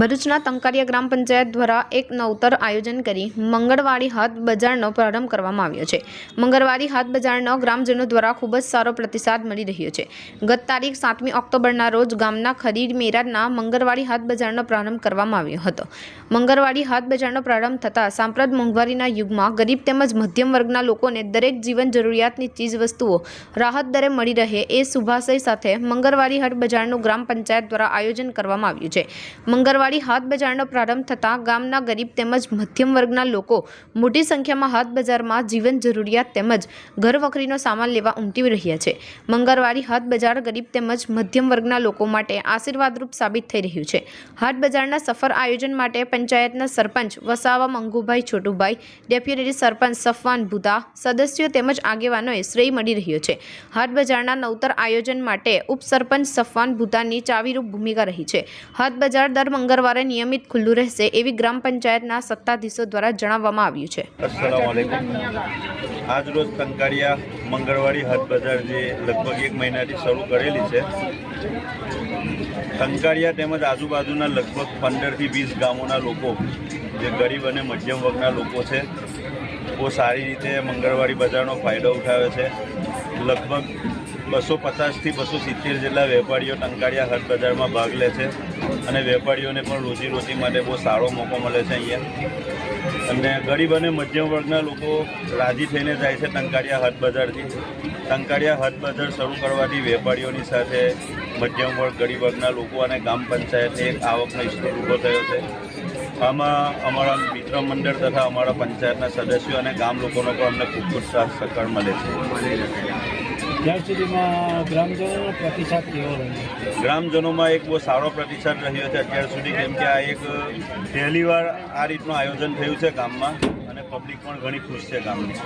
ભરૂચના તંકારિયા ગ્રામ પંચાયત દ્વારા એક નવતર આયોજન કરી મંગળવાડી હાથ બજારનો પ્રારંભ કરવામાં આવ્યો છે. મંગળવાડી હાથ બજારનો ગ્રામજનો દ્વારા ખૂબ જ સારો પ્રતિસાદ મળી રહ્યો છે. ગત તારીખ સાતમી ઓક્ટોબરના રોજ ગામના ખરીદ મેરાના મંગળવાડી હાથ બજારનો પ્રારંભ કરવામાં આવ્યો હતો. મંગળવાડી હાથ બજારનો પ્રારંભ થતાં સાંપ્રત મોંઘવારીના યુગમાં ગરીબ તેમજ મધ્યમ વર્ગના લોકોને દરેક જીવન જરૂરિયાતની ચીજવસ્તુઓ રાહત દરે મળી રહે એ શુભાશય સાથે મંગળવાડી હાટ બજારનું ગ્રામ પંચાયત દ્વારા આયોજન કરવામાં આવ્યું છે. મંગળવાડી હાથ બજારનો પ્રારંભ થતાં ગામના ગરીબ તેમજ મધ્યમ વર્ગના લોકો મોટી સંખ્યામાં હાથ બજારમાં જીવન જરૂરિયાત તેમજ ઘરવખરીનો સામાન લેવા ઉમટી રહ્યા છે. મંગળવારી હાથ બજાર ગરીબ તેમજ મધ્યમ વર્ગના લોકો માટે આશીર્વાદરૂપ સાબિત થઈ રહ્યું છે. હાટ બજારના સફર આયોજન માટે પંચાયતના સરપંચ વસાવા મંગુભાઈ છોટુભાઈ, ડેપ્યુટી સરપંચ સફવાન ભૂતા સદસ્યો તેમજ આગેવાનોએ શ્રેય મળી રહ્યો છે. હાટ બજારના નવતર આયોજન માટે ઉપસરપંચ સફવાન ભૂતાની ચાવીરૂપ ભૂમિકા રહી છે. હાટ બજાર દર મંગળવારે નિયમિત ખુલ્લું રહેશે એવી ગ્રામ પંચાયતના સત્તાધીશો દ્વારા જણાવવામાં આવ્યું છે. આજ રોજ કંકારિયા મંગળવાડી હાટ બજાર જે લગભગ એક મહિનાથી શરૂ કરેલી છે. કંકારિયા તેમજ આજુબાજુના લગભગ પંદરથી વીસ ગામોના લોકો, જે ગરીબ અને મધ્યમ વર્ગના લોકો છે બહુ સારી રીતે મંગળવારી બજારનો ફાયદો ઉઠાવે છે. લગભગ બસો પચાસથી બસો સિત્તેર જેટલા વેપારીઓ ટંકાળિયા હાટ બજારમાં ભાગ લે છે. અને વેપારીઓને પણ રોજીરોટી માટે બહુ સારો મોકો મળે છે અહીંયા. અને ગરીબ અને મધ્યમ વર્ગના લોકો રાજી થઈને જાય છે ટંકારિયા હાટ બજારથી. ટંકારિયા હાટ બજાર શરૂ કરવાથી વેપારીઓની સાથે મધ્યમ વર્ગ, ગરીબ વર્ગના લોકો અને ગ્રામ પંચાયતે એક આવકનો સ્ત્રોત ઊભો થયો છે. આમાં અમારા મિત્ર મંડળ તથા અમારા પંચાયતના સદસ્યો અને ગામ લોકોનો પણ અમને ખૂબ ખૂબ સહકાર મળે છે. જ્યાં સુધીમાં ગ્રામજનોનો પ્રતિસાદ કેવો રહ્યો ગ્રામજનોમાં એક બહુ સારો પ્રતિસાદ રહ્યો છે અત્યાર સુધી, કેમ કે આ એક પહેલીવાર આ રીતનું આયોજન થયું છે ગામમાં અને પબ્લિક પણ ઘણી ખુશ છે ગામની